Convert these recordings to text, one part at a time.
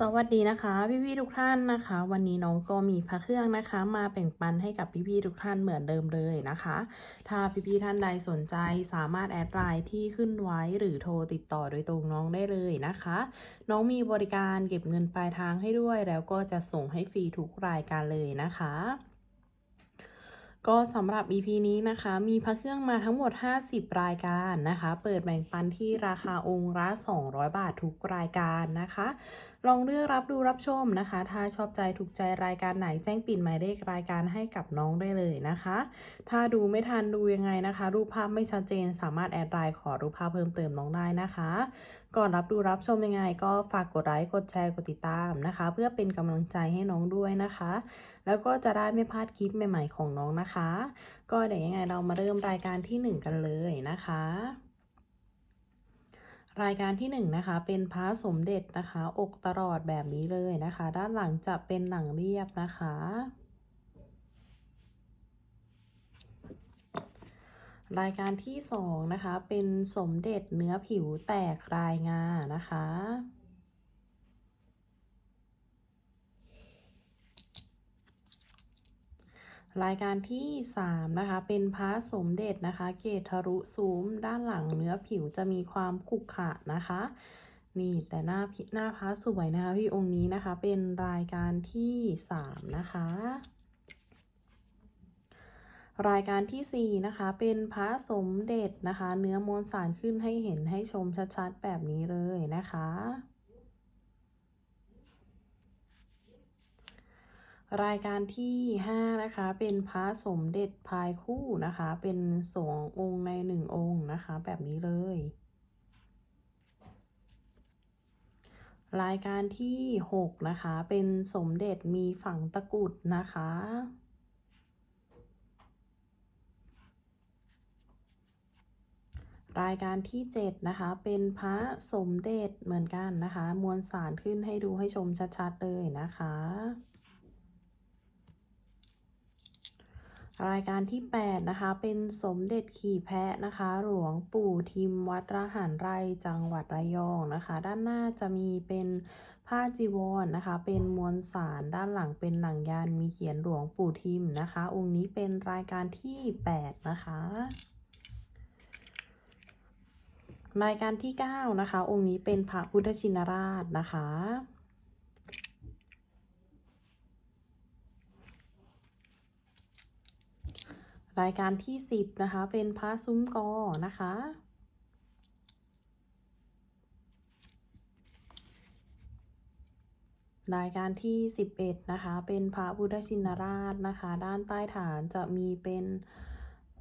สวัสดีนะคะพี่ๆทุกท่านนะคะ วันนี้น้องก็มีพระเครื่องนะคะ มาแบ่งปันให้กับพี่ๆทุกท่านเหมือนเดิมเลยนะคะ ถ้าพี่ๆท่านใดสนใจสามารถแอดไลน์ที่ขึ้นไว้หรือโทรติดต่อโดยตรงน้องได้เลยนะคะ น้องมีบริการเก็บเงินปลายทางให้ด้วย แล้วก็จะส่งให้ฟรีทุกรายการเลยนะคะก็สำหรับ EP นี้นะคะ มีพระเครื่องมาทั้งหมด 50 รายการนะคะ เปิดแบ่งปันที่ราคาองค์ละ200 บาททุกรายการนะคะ ลองเลือกรับดูรับชมนะคะ ถ้าชอบใจถูกใจรายการไหนแจ้งปิดหมายเลขรายการให้กับน้องได้เลยนะคะ ถ้าดูไม่ทันดูยังไงนะคะ รูปภาพไม่ชัดเจนสามารถแอดไลน์ขอรูปภาพเพิ่มเติมน้องได้นะคะก่อนรับดูรับชมยังไงก็ฝากกดไลค์กดแชร์กดติดตามนะคะ เพื่อเป็นกำลังใจให้น้องด้วยนะคะ แล้วก็จะได้ไม่พลาดคลิปใหม่ ๆ ของน้องนะคะ ก็เดี๋ยวยังไงเรามาเริ่มรายการที่ 1 กันเลยนะคะ รายการที่1นงนะคะเป็นพระสมเด็จนะคะ อกตลอดแบบนี้เลยนะคะ ด้านหลังจะเป็นหนังเรียบนะคะ รายการที่2นะคะเป็นสมเด็จเนื้อผิวแตกรายงานะคะ รายการที่ 3 นะคะ เป็นพระสมเด็จนะคะ เกตทะลุซูมด้านหลังเนื้อผิวจะมีความขรุขะนะคะ นี่แต่หน้าหน้าพระสวยนะคะพี่องค์นี้นะคะ เป็นรายการที่ 3 นะคะ รายการที่ 4 นะคะ เป็นพระสมเด็จนะคะ เนื้อมวลสารขึ้นให้เห็นให้ชมชัดๆ แบบนี้เลยนะคะ รายการที่ 5 นะคะ เป็นพระสมเด็จพายคู่นะคะ เป็นสององค์ในหนึ่งองค์นะคะ แบบนี้เลย รายการที่ 6 นะคะ เป็นสมเด็จมีฝังตะกุดนะคะ รายการที่ 7 นะคะ เป็นพระสมเด็จเหมือนกันนะคะ มวลสารขึ้นให้ดูให้ชมชัด ๆ เลยนะคะ รายการที่ 8 นะคะ เป็นสมเด็จขี่แพะนะคะ หลวงปู่ทิมวัดระหารไรจังหวัดระยองนะคะ ด้านหน้าจะมีเป็นผ้าจีวรนนะคะ เป็นมวลสารด้านหลังเป็นหนังยันมีเขียนหลวงปู่ทิมนะคะ องค์นี้เป็นรายการที่ 8 นะคะรายการที่ 9 นะคะ องค์นี้เป็นพระพุทธชินราชนะคะ รายการที่ 10 นะคะ เป็นพระซุ้มกอนะคะ รายการที่ 11 นะคะ เป็นพระพุทธชินราชนะคะ ด้านใต้ฐานจะมีเป็น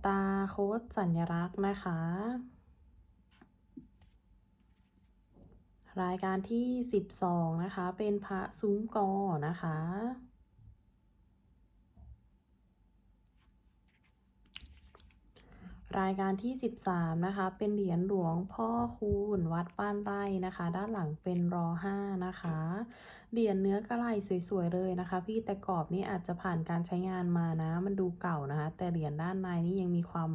ตาโคตสัญลักษณ์นะคะ รายการที่ 12 นะคะ เป็นพระซุ้มกอนะคะ รายการที่ 13 นะคะ เป็นเหรียญหลวงพ่อคูณวัดบ้านไร่นะคะ ด้านหลังเป็นรอ5นะคะ เหรียญเนื้อกระไหลสวยๆเลยนะคะ พี่แต่กรอบนี่อาจจะผ่านการใช้งานมานะ มันดูเก่านะคะ แต่เหรียญด้านในนี่ยังมีความ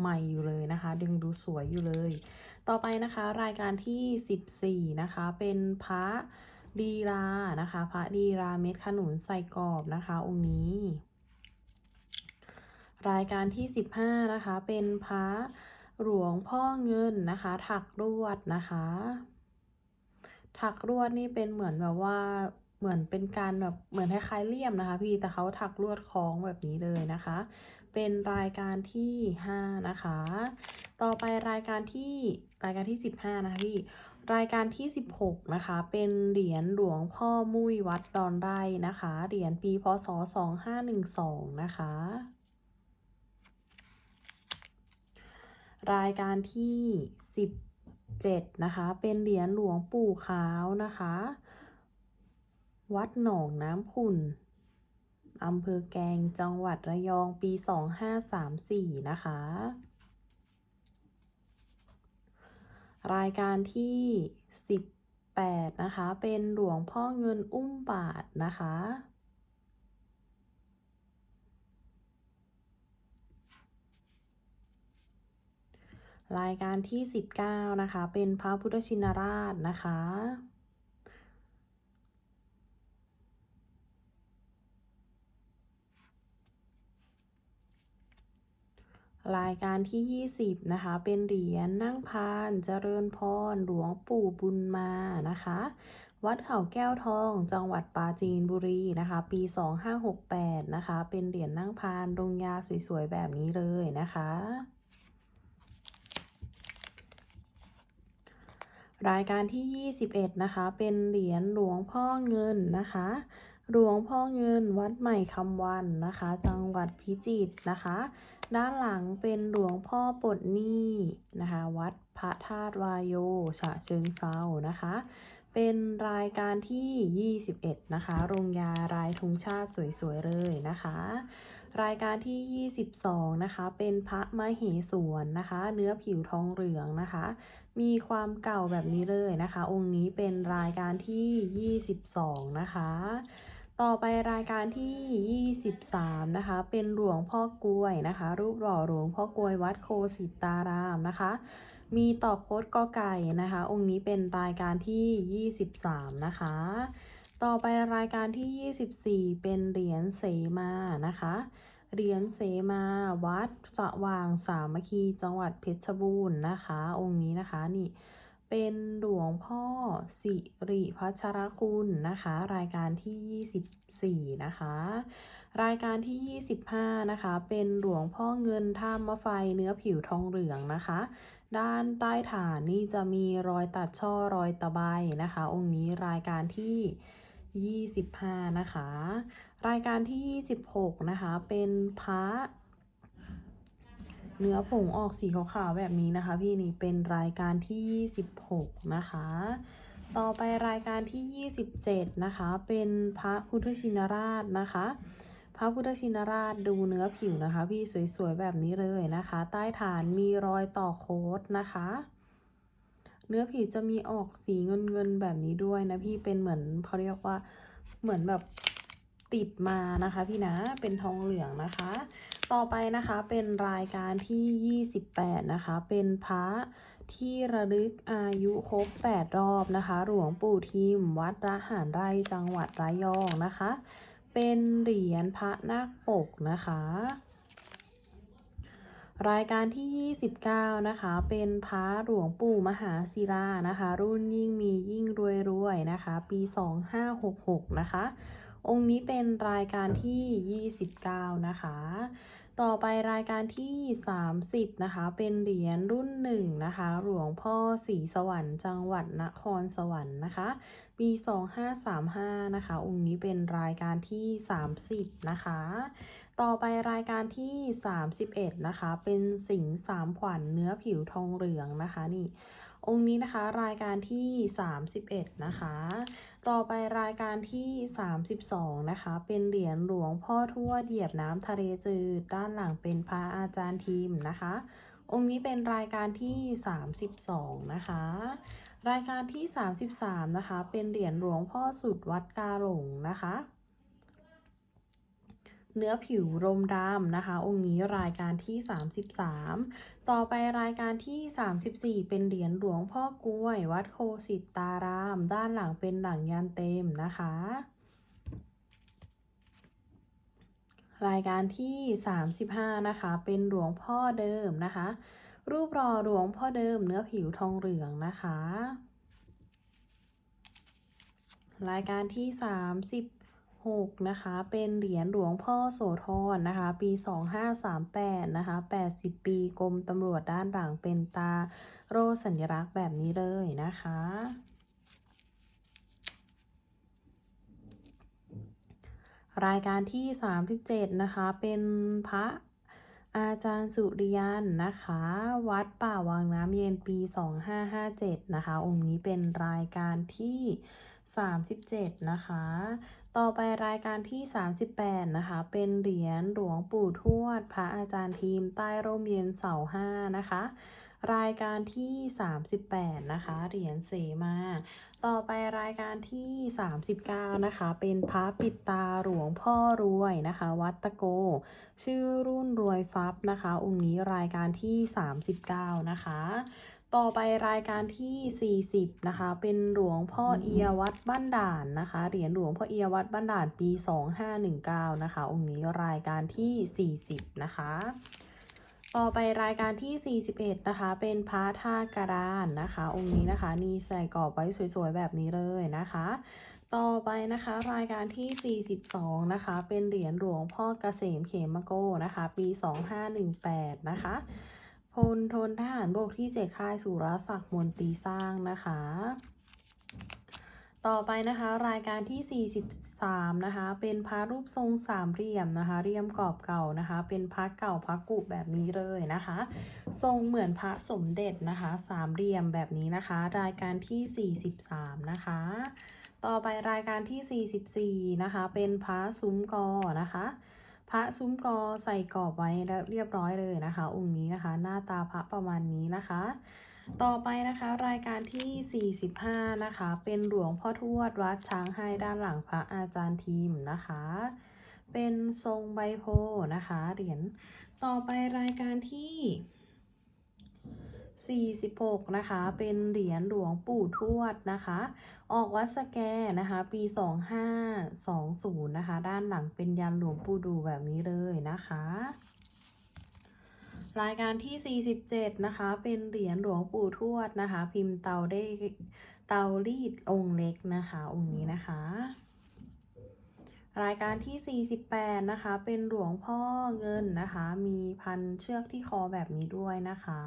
ใหม่อยู่เลยนะคะ ดึงดูสวยอยู่เลย ต่อไปนะคะ รายการที่ 14 นะคะ เป็นพระดีลานะคะ พระดีลาเม็ดขนุนใส่กรอบนะคะองค์นี้ รายการที่ 15 นะคะ เป็นพระหลวงพ่อเงินนะคะ ถักรวดนะคะ ถักรวดนี่เป็นเหมือนแบบว่าเหมือนเป็นการแบบเหมือนคล้ายๆเลี่ยมนะคะ พี่แต่เขาถักรวดคล้องแบบนี้เลยนะคะ เป็นรายการที่ 5 นะคะ ต่อไปรายการที่รายการที่ 15 นะคะพี่รายการที่ 16 นะคะ เป็นเหรียญหลวงพ่อมุ้ยวัดดอนไร่นะคะ เหรียญปีพศ 2512 นะคะ รายการที่ 17 นะคะ เป็นเหรียญหลวงปู่ขาวนะคะ วัดหนองน้ำขุ่นอำเภอแกงจังหวัดระยองปี 2534 นะคะ รายการที่ 18 นะคะ เป็นหลวงพ่อเงินอุ้มบาทนะคะ รายการที่ 19 นะคะ เป็นพระพุทธชินราชนะคะ รายการที่ 20 นะคะ เป็นเหรียญนั่งพานเจริญพรหลวงปู่บุญมานะคะ วัดเขาแก้วทอง จังหวัดปราจีนบุรีนะคะ ปี 2568 นะคะ เป็นเหรียญนั่งพานดงยาสวยๆ แบบนี้เลยนะคะ รายการที่ 21 นะคะ เป็นเหรียญหลวงพ่อเงินนะคะ หลวงพ่อเงินวัดใหม่คำวันนะคะ จังหวัดพิจิตรนะคะ ด้านหลังเป็นหลวงพ่อปดนี้นะคะ วัดพระธาตุวายโยฉะเชิงเซานะคะ เป็นรายการที่ 21 นะคะ โรงยารายธงชาติสวยๆเลยนะคะ รายการที่ 22 นะคะ เป็นพระมเหสวนนะคะ เนื้อผิวทองเหลืองนะคะ มีความเก่าแบบนี้เลยนะคะ องค์นี้เป็นรายการที่ 22 นะคะ ต่อไปรายการที่ 23 นะคะ เป็นหลวงพ่อกล้วยนะคะ รูปหล่อหลวงพ่อกล้วยวัดโคสิตารามนะคะ มีต่อโคดกอไก่นะคะ องค์นี้เป็นรายการที่ 23 นะคะ ต่อไปรายการที่ 24 เป็นเหรียญเสมานะคะ เหรียญเสมาวัดสว่างสามัคคีจังหวัดเพชรบูรณ์นะคะ องค์นี้นะคะนี่เป็นหลวงพ่อสิริพัชรคุณนะคะ รายการที่ 24 นะคะ รายการที่ 25 นะคะ เป็นหลวงพ่อเงินท่ามะไฟเนื้อผิวทองเหลืองนะคะ ด้านใต้ฐานนี่จะมีรอยตัดช่อรอยตะไบนะคะ องค์นี้รายการที่ 25 นะคะ รายการที่ 26 นะคะ เป็นพระเนื้อผงออกสีขาวๆแบบนี้นะคะ พี่นี่เป็นรายการที่ 26 นะคะ ต่อไปรายการที่ 27 นะคะ เป็นพระพุทธชินราชนะคะ พระพุทธชินราชดูเนื้อผิวนะคะ พี่สวยๆแบบนี้เลยนะคะ ใต้ฐานมีรอยต่อโค้ดนะคะ เนื้อผิวจะมีออกสีเงินๆแบบนี้ด้วยนะพี่เป็นเหมือนเขาเรียกว่าเหมือนแบบติดมานะคะพี่นะเป็นทองเหลืองนะคะ ต่อไปนะคะเป็นรายการที่ 28 นะคะ เป็นพระที่ระลึกอายุครบ 8 รอบนะคะ หลวงปู่ทิม วัดระหารไร่จังหวัดระยองนะคะ เป็นเหรียญพระนาคปกนะคะ รายการที่ 29 นะคะ เป็นพระหลวงปู่มหาศิลานะคะ รุ่นยิ่งมียิ่งรวยรวยนะคะ ปี 2566 นะคะ องค์นี้เป็นรายการที่ 29 นะคะ ต่อไปรายการที่ 30 นะคะ เป็นเหรียญรุ่นหนึ่งนะคะ หลวงพ่อศรีสวรรค์จังหวัดนครสวรรค์นะคะ ปี 2535 นะคะ องค์นี้เป็นรายการที่ 30 นะคะ ต่อไปรายการที่ 31 นะคะ เป็นสิงห์สามขวัญเนื้อผิวทองเหลืองนะคะนี่องค์นี้นะคะรายการที่ 31 นะคะ ต่อไปรายการที่ 32 นะคะ เป็นเหรียญหลวงพ่อทั่วเหยียบน้ำทะเลจืด ด้านหลังเป็นพระอาจารย์ทีมนะคะ องค์นี้เป็นรายการที่ 32 นะคะ รายการที่ 33 นะคะ เป็นเหรียญหลวงพ่อสุดวัดกาหลงนะคะ เนื้อผิวรมดำนะคะ องค์นี้รายการที่ 33 ต่อไปรายการที่ 34 เป็นเหรียญหลวงพ่อกล้วย วัดโคสิตตาราม ด้านหลังเป็นหลังยันเต็มนะคะ รายการที่ 35 นะคะ เป็นหลวงพ่อเดิมนะคะ รูปรอหลวงพ่อเดิมเนื้อผิวทองเหลืองนะคะรายการที่ 6นะคะ เป็นเหรียญหลวงพ่อโสธรนะคะ ปี 2538 นะคะ 80 ปีกรมตำรวจด้านหลังเป็นตาโรสัญลักษณ์แบบนี้เลยนะคะ รายการที่ 37 นะคะ เป็นพระอาจารย์สุริยันนะคะ วัดป่าวังน้ำเย็นปี 2557 นะคะ องค์นี้เป็นรายการที่ 37 นะคะ ต่อไปรายการที่ 38 นะคะ เป็นเหรียญหลวงปู่ทวด พระอาจารย์ทีม ใต้ร่มเย็นเสาห้านะคะ รายการที่ 38 นะคะ เหรียญเสมา ต่อไปรายการที่ 39 นะคะ เป็นพระปิดตาหลวงพ่อรวยนะคะ วัดตะโก ชื่อรุ่นรวยทรัพย์นะคะ องค์นี้รายการที่ 39 นะคะ ต่อไปรายการที่ 40 นะคะ เป็นหลวงพ่อเอียวัดบ้านด่านนะคะ เหรียญหลวงพ่อเอียวัดบ้านด่านปี 2519 นะคะ องค์นี้รายการที่ 40 นะคะ ต่อไปรายการที่ 41 นะคะ เป็นพระท่ากระดานนะคะ องค์นี้นะคะนี่ใส่กรอบไว้สวยๆ แบบนี้เลยนะคะ ต่อไปนะคะรายการที่ 42 นะคะ เป็นเหรียญหลวงพ่อเกษมเขมโกนะคะ ปี 2518 นะคะ พลทนทหารบกที่ 7 ค่ายสุรศักดิ์มนตรีสร้างนะคะ ต่อไปนะคะรายการที่ 43 นะคะ เป็นพระรูปทรงสามเหลี่ยมนะคะ เรียมกรอบเก่านะคะ เป็นพระเก่าพระกุแบบนี้เลยนะคะ ทรงเหมือนพระสมเด็จนะคะสามเหลี่ยมแบบนี้นะคะ รายการที่ 43 นะคะ ต่อไปรายการที่ 44 นะคะ เป็นพระซุ้มกอนะคะ พระซุ้มกอใส่กรอบไว้แล้วเรียบร้อยเลยนะคะ องค์นี้นะคะ หน้าตาพระประมาณนี้นะคะ ต่อไปนะคะ รายการที่ 45 นะคะ เป็นหลวงพ่อทวดวัดช้างให้ด้านหลังพระอาจารย์ทีมนะคะ เป็นทรงใบโพนะคะเหรียญต่อไปรายการที่ 46 นะคะ เป็นเหรียญหลวงปู่ทวดนะคะ ออกวัดสแกนะคะ ปี 2520 นะคะ ด้านหลังเป็นยันหลวงปู่ดูแบบนี้เลยนะคะ รายการที่ 47 นะคะ เป็นเหรียญหลวงปู่ทวดนะคะ พิมพ์เตาได้เตารีดองค์เล็กนะคะ องค์นี้นะคะ รายการที่ 48 นะคะ เป็นหลวงพ่อเงินนะคะ มีพันเชือกที่คอแบบนี้ด้วยนะคะ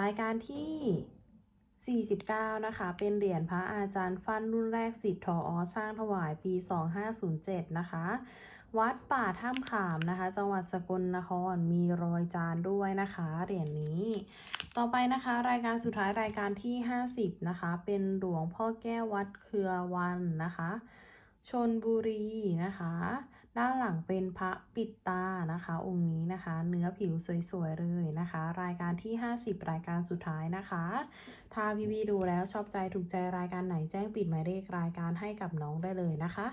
รายการที่ 49 นะคะ เป็นเหรียญพระอาจารย์ฟันรุ่นแรกสิทธิ์ทออสร้างถวายปี 2507 นะคะ วัดป่าถ้ำขามนะคะ จังหวัดสกลนครมีรอยจานด้วยนะคะ เหรียญนี้ ต่อไปนะคะ รายการสุดท้ายรายการที่ 50 นะคะ เป็นหลวงพ่อแก้ววัดเครือวันนะคะ ชนบุรีนะคะ ด้านหลังเป็นพระปิดตานะคะ องค์นี้นะคะ เนื้อผิวสวยๆเลยนะคะ รายการที่ 50 รายการสุดท้ายนะคะ ถ้าพี่พี่ๆดูแล้วชอบใจถูกใจรายการไหนแจ้งปิดหมายเลขรายการให้กับน้องได้เลยนะคะ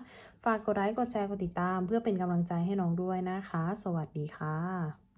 ฝากกดไลค์กดแชร์กดติดตาม เพื่อเป็นกำลังใจให้น้องด้วยนะคะ สวัสดีค่ะ